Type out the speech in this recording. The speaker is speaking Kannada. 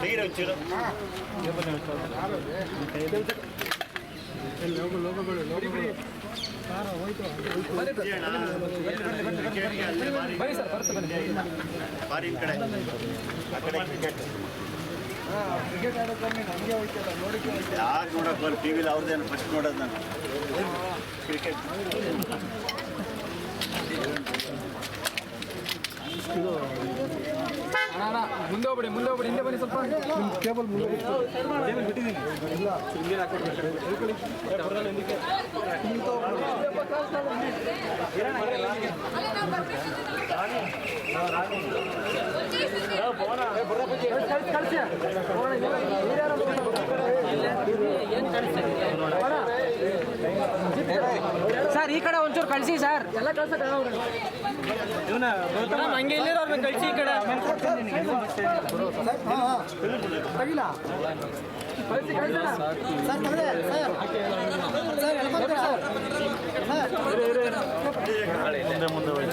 ನೀರು ಒಂಚೂರು ಬಾರಿ ಕಡೆ. ಆ ಕಡೆ ಕ್ರಿಕೆಟ್ ಯಾರು ನೋಡಕ್ ಬರ್ ಟಿ ವಿಲಿ ಅವ್ರದ್ದೇನು ಫಸ್ಟ್ ನೋಡೋದು ನಾನು. ಕ್ರಿಕೆಟ್ ಮುಂದೆ ಹೋಗ್ಬಿಡಿ ಮುಂದೆ ಹೋಗ್ಬಿಡಿ ಹಿಂದೆ ಬನ್ನಿ ಸ್ವಲ್ಪ. ಕೇಬಲ್ ಸರ್ ಈ ಕಡೆ ಒಂಚೂರು ಕಳಿಸಿ ಸರ್. ಎಲ್ಲ ಕೆಲಸ ಹಂಗೆ ಇಲ್ಲಿರೋರ್ನ ಕಳಿಸಿ ಈ ಕಡೆ. ತಗಿಲ ಕಳಿಸಿ ಕಳಿಸಿ ಮುಂದೆ ಮುಂದೆ ಹೋಗಿ.